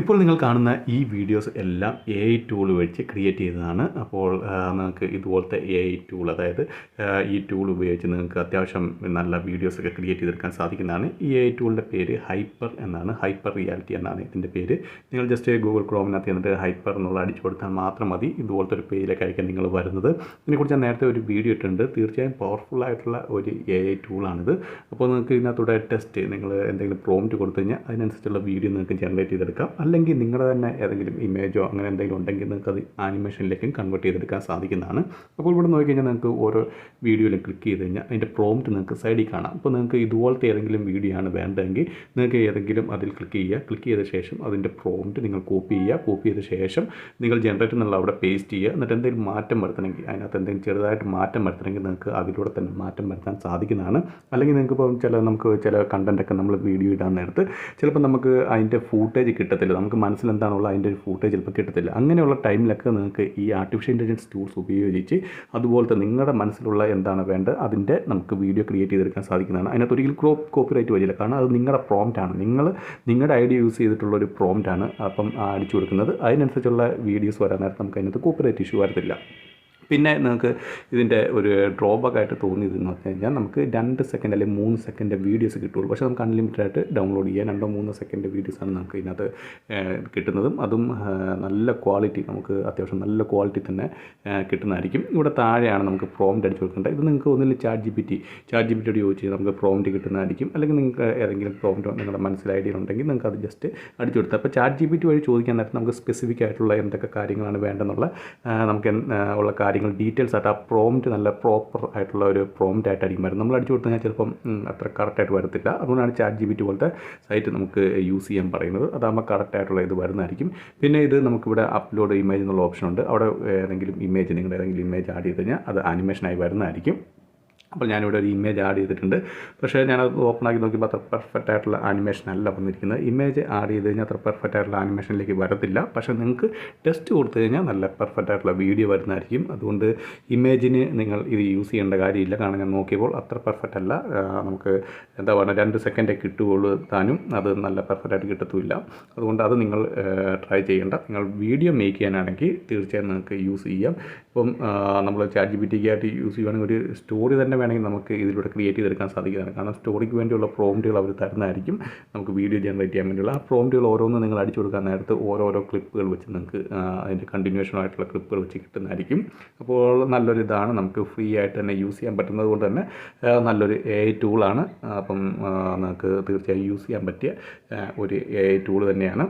ഇപ്പോൾ നിങ്ങൾ കാണുന്ന ഈ വീഡിയോസ് എല്ലാം എ ഐ ടൂൾ വെച്ച് ക്രിയേറ്റ് ചെയ്തതാണ്. അപ്പോൾ നിങ്ങൾക്ക് ഇതുപോലത്തെ എ ഐ ടൂൾ അതായത് ഈ ടൂൾ ഉപയോഗിച്ച് നിങ്ങൾക്ക് അത്യാവശ്യം നല്ല വീഡിയോസ് ഒക്കെ ക്രിയേറ്റ് ചെയ്തെടുക്കാൻ സാധിക്കുന്നതാണ്. ഈ എ ഐ ടൂളിന്റെ പേര് ഹൈപ്പർ എന്നാണ്. ഹൈപ്പർ റിയാലിറ്റി എന്നാണ് ഇതിന്റെ പേര്. നിങ്ങൾ ജസ്റ്റ് ഗൂഗിൾ ക്രോമിനകത്ത് എന്നിട്ട് ഹൈപ്പർ എന്നുള്ള അടിച്ചു കൊടുത്താൽ മാത്രം മതി. ഇതുപോലത്തെ ഒരു പേജിലേക്കായിരിക്കും നിങ്ങൾ വരുന്നത്. ഇതിനെക്കുറിച്ച് ഞാൻ നേരത്തെ ഒരു വീഡിയോ ഇട്ടിട്ടുണ്ട്. തീർച്ചയായും പവർഫുൾ ആയിട്ടുള്ള ഒരു എ ഐ ടൂളാണിത് അപ്പോൾ നിങ്ങൾക്ക് ഇതിനകത്തൂടെ ടെസ്റ്റ് നിങ്ങൾ എന്തെങ്കിലും പ്രോംറ്റ് കൊടുത്തു കഴിഞ്ഞാൽ അതിനനുസരിച്ചുള്ള വീഡിയോ നിങ്ങൾക്ക് ജനറേറ്റ് ചെയ്തെടുക്കാം. അല്ലെങ്കിൽ നിങ്ങളുടെ തന്നെ ഏതെങ്കിലും ഇമേജോ അങ്ങനെ എന്തെങ്കിലും ഉണ്ടെങ്കിൽ നിങ്ങൾക്ക് അത് ആനിമേഷനിലേക്കും കൺവേർട്ട് ചെയ്തെടുക്കാൻ സാധിക്കുന്നതാണ്. അപ്പോൾ ഇവിടെ നോക്കി കഴിഞ്ഞാൽ നിങ്ങൾക്ക് ഓരോ വീഡിയോയിൽ ക്ലിക്ക് ചെയ്ത് കഴിഞ്ഞാൽ അതിന്റെ പ്രോംപ്റ്റ് നിങ്ങൾക്ക് സൈഡിൽ കാണാം. അപ്പോൾ നിങ്ങൾക്ക് ഇതുപോലത്തെ ഏതെങ്കിലും വീഡിയോ ആണ് വേണ്ടതെങ്കിൽ നിങ്ങൾക്ക് ഏതെങ്കിലും അതിൽ ക്ലിക്ക് ചെയ്യുക. ക്ലിക്ക് ചെയ്ത ശേഷം അതിന്റെ പ്രോംപ്റ്റ് നിങ്ങൾ കോപ്പി ചെയ്യുക. കോപ്പി ചെയ്ത ശേഷം നിങ്ങൾ ജനറേറ്റ് എന്നുള്ള അവിടെ പേസ്റ്റ് ചെയ്യുക. എന്നിട്ട് എന്തെങ്കിലും മാറ്റം വരുത്തണമെങ്കിൽ അതിനകത്ത് എന്തെങ്കിലും ചെറുതായിട്ട് മാറ്റം വരുത്തണമെങ്കിൽ നിങ്ങൾക്ക് അതിലൂടെ തന്നെ മാറ്റം വരുത്താൻ സാധിക്കുന്നതാണ്. അല്ലെങ്കിൽ നിങ്ങൾക്ക് ഇപ്പം ചില നമുക്ക് ചില കണ്ടന്റൊക്കെ നമ്മൾ വീഡിയോ ഇടാൻ നേരത്ത് ചിലപ്പോൾ നമുക്ക് അതിന്റെ ഫൂട്ടേജ് കിട്ടത്തില്ല. നമുക്ക് മനസ്സിൽ അതിന്റെ ഒരു ഫൂട്ടേജ് ചിലപ്പോൾ കിട്ടത്തില്ല. അങ്ങനെയുള്ള ടൈമിലൊക്കെ നിങ്ങൾക്ക് ഈ ആർട്ടിഫിഷ്യൽ ഇന്റലിജൻസ് ടൂൾസ് ഉപയോഗിച്ച് അതുപോലത്തെ നിങ്ങളുടെ മനസ്സിലുള്ള എന്താണ് വേണ്ടത്? അതിന്റെ നമുക്ക് വീഡിയോ ക്രിയേറ്റ് ചെയ്തെടുക്കാൻ സാധിക്കുന്നതാണ്. അതിനകത്ത് ഒരിക്കലും ക്രോ കോപ്പിറൈറ്റ് വരില്ല. കാരണം അത് നിങ്ങളുടെ പ്രോംപ്റ്റാണ് നിങ്ങൾ നിങ്ങളുടെ ഐഡിയ യൂസ് ചെയ്തിട്ടുള്ള ഒരു പ്രോംപ്റ്റാണ് അപ്പം അടിച്ചു കൊടുക്കുന്നത്. അതിനനുസരിച്ചുള്ള വീഡിയോസ് വരാൻ നേരത്തെ നമുക്ക് അതിനകത്ത് കോപ്പിറൈറ്റ് ഇഷ്യൂ വരത്തില്ല. പിന്നെ നിങ്ങൾക്ക് ഇതിന്റെ ഒരു ഡ്രോബാക്ക് ആയിട്ട് തോന്നിയതെന്ന് പറഞ്ഞു കഴിഞ്ഞാൽ നമുക്ക് രണ്ട് സെക്കൻഡ് അല്ലെങ്കിൽ മൂന്ന് സെക്കൻഡ് വീഡിയോസ് കിട്ടുള്ളൂ. പക്ഷേ നമുക്ക് അൺലിമിറ്റഡ് ആയിട്ട് ഡൗൺലോഡ് ചെയ്യാം. രണ്ടോ മൂന്നോ സെക്കൻഡ് വീഡിയോസാണ് നമുക്ക് ഇതിനകത്ത് കിട്ടുന്നതും. അതും നല്ല ക്വാളിറ്റി നമുക്ക് അത്യാവശ്യം നല്ല ക്വാളിറ്റി തന്നെ കിട്ടുന്നതായിരിക്കും. ഇവിടെ താഴെയാണ് നമുക്ക് പ്രോംറ്റ് അടിച്ച് കൊടുക്കേണ്ടത്. ഇത് നിങ്ങൾക്ക് ഒന്നിൽ chat G P T chat G P ടിയോട് ചോദിച്ച് നമുക്ക് പ്രോംറ്റ് കിട്ടുന്നതായിരിക്കും. അല്ലെങ്കിൽ നിങ്ങൾക്ക് ഏതെങ്കിലും പ്രോംറ്റ് നിങ്ങളുടെ മനസ്സിൽ ഐഡിയ ഉണ്ടെങ്കിൽ നിങ്ങൾക്ക് അത് ജസ്റ്റ് അടിച്ചു കൊടുത്താൽ. അപ്പോൾ ചാറ്റ് ജി പി ടി വഴി ചോദിക്കാൻ നേരത്തെ നമുക്ക് സ്പെസിഫിക് ആയിട്ടുള്ള എന്തൊക്കെ കാര്യങ്ങളാണ് വേണ്ടെന്നുള്ള ആ, നമുക്ക് ഉള്ള കാര്യങ്ങൾ ഡീറ്റെയിൽസ് ആയിട്ട് ആ പ്രോംറ്റ് നല്ല പ്രോപ്പർ ആയിട്ടുള്ള ഒരു പ്രോംറ്റ് ആയിട്ടായിരിക്കും വരുന്നത് നമ്മൾ അടിച്ചു കൊടുത്തു കഴിഞ്ഞാൽ ചിലപ്പം അത്ര കറക്റ്റായിട്ട് വരത്തില്ല. അതുകൊണ്ടാണ് ചാറ്റ് ജി ബി ടി പോലത്തെ സൈറ്റ് നമുക്ക് യൂസ് ചെയ്യാൻ പറയുന്നത്. അതാകുമ്പോൾ കറക്റ്റായിട്ടുള്ള ഇത് വരുന്നതായിരിക്കും. പിന്നെ ഇത് നമുക്കിവിടെ അപ്ലോഡ് ഇമേജ് എന്നുള്ള ഓപ്ഷൻ ഉണ്ട്. അവിടെ ഏതെങ്കിലും ഇമേജ് നിങ്ങളുടെ ഏതെങ്കിലും ഇമേജ് ആഡ് ചെയ്ത് കഴിഞ്ഞാൽ അത് ആനിമേഷനായി വരുന്നതായിരിക്കും. അപ്പോൾ ഞാനിവിടെ ഒരു ഇമേജ് ആഡ് ചെയ്തിട്ടുണ്ട്. പക്ഷേ ഞാനത് ഓപ്പൺ ആക്കി നോക്കിയപ്പോൾ അത്ര പെർഫെക്റ്റ് ആയിട്ടുള്ള ആനിമേഷൻ അല്ല വന്നിരിക്കുന്നത്. ഇമേജ് ആഡ് ചെയ്ത് കഴിഞ്ഞാൽ അത്ര പെർഫെക്റ്റ് ആയിട്ടുള്ള ആനിമേഷനിലേക്ക് വരത്തില്ല. പക്ഷേ നിങ്ങൾക്ക് ടെസ്റ്റ് കൊടുത്തു കഴിഞ്ഞാൽ നല്ല പെർഫെക്റ്റ് ആയിട്ടുള്ള വീഡിയോ വരുന്നതായിരിക്കും. അതുകൊണ്ട് ഇമേജിന് നിങ്ങൾ ഇത് യൂസ് ചെയ്യേണ്ട കാര്യമില്ല. കാരണം ഞാൻ നോക്കിയപ്പോൾ അത്ര പെർഫെക്റ്റ് അല്ല. നമുക്ക് എന്താ പറയുക രണ്ട് സെക്കൻഡേ കിട്ടുകയുള്ളൂ താനും. അത് നല്ല പെർഫെക്റ്റ് ആയിട്ട് കിട്ടത്തുമില്ല. അതുകൊണ്ട് അത് നിങ്ങൾ ട്രൈ ചെയ്യേണ്ട. നിങ്ങൾ വീഡിയോ മേക്ക് ചെയ്യാനാണെങ്കിൽ തീർച്ചയായും നിങ്ങൾക്ക് യൂസ് ചെയ്യാം. ഇപ്പം നമ്മൾ ചാറ്റ് ജി ആയിട്ട് യൂസ് ചെയ്യുകയാണെങ്കിൽ ഒരു സ്റ്റോറി തന്നെ വേണമെങ്കിൽ നമുക്ക് ഇതിലൂടെ ക്രിയേറ്റ് ചെയ്തെടുക്കാൻ സാധിക്കുന്നതാണ്. കാരണം സ്റ്റോറിക്ക് വേണ്ടിയുള്ള പ്രോംറ്റുകൾ അവർ തരുന്നതായിരിക്കും. നമുക്ക് വീഡിയോ ജനറേറ്റ് ചെയ്യാൻ വേണ്ടിയുള്ള ആ പ്രോംറ്റുകൾ ഓരോന്ന് നിങ്ങൾ അടിച്ചു കൊടുക്കാൻ നേരത്ത് ഓരോരോ ക്ലിപ്പുകൾ വെച്ച് നിങ്ങൾക്ക് അതിന്റെ കണ്ടിന്യൂഷൻ ആയിട്ടുള്ള ക്ലിപ്പുകൾ വെച്ച് കിട്ടുന്നതായിരിക്കും. അപ്പോൾ നല്ലൊരു ഇതാണ്. നമുക്ക് ഫ്രീ ആയിട്ട് തന്നെ യൂസ് ചെയ്യാൻ പറ്റുന്നത് കൊണ്ട് തന്നെ നല്ലൊരു എ ഐ ടൂളാണ് അപ്പം നമുക്ക് തീർച്ചയായും യൂസ് ചെയ്യാൻ പറ്റിയ ഒരു എ ഐ ടൂൾ തന്നെയാണ്.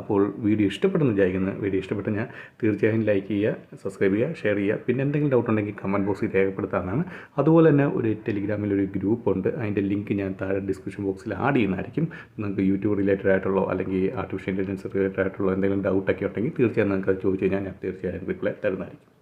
അപ്പോൾ വീഡിയോ ഇഷ്ടപ്പെട്ടെന്ന് വിചാരിക്കുന്നു. വീഡിയോ ഇഷ്ടപ്പെട്ട് ഞാൻ തീർച്ചയായും ലൈക്ക് ചെയ്യുക സബ്സ്ക്രൈബ് ചെയ്യുക ഷെയർ ചെയ്യുക. പിന്നെ എന്തെങ്കിലും ഡൗട്ട് ഉണ്ടെങ്കിൽ കമന്റ് ബോക്സിൽ രേഖപ്പെടുത്താമെന്നാണ് അതുപോലെ തന്നെ ഒരു ടെലിഗ്രാമിൽ ഒരു ഗ്രൂപ്പ് ഉണ്ട്. അതിന്റെ ലിങ്ക് ഞാൻ താഴെ ഡിസ്ക്രിപ്ഷൻ ബോക്സിൽ ആഡ് ചെയ്യുന്നതായിരിക്കും. നിങ്ങൾക്ക് യൂട്യൂബ് റിലേറ്റഡ് ആയിട്ടുള്ളോ അല്ലെങ്കിൽ ആർട്ടിഫിഷ്യൽ ഇന്റലിജൻസ് റിലേറ്റഡ് ആയിട്ടുള്ള എന്തെങ്കിലും ഡൗട്ടൊക്കെ ഉണ്ടെങ്കിൽ തീർച്ചയായും നിങ്ങൾക്ക് അത് ചോദിച്ചു കഴിഞ്ഞാൽ ഞാൻ തീർച്ചയായും റിപ്ലൈ തരുന്നതായിരിക്കും.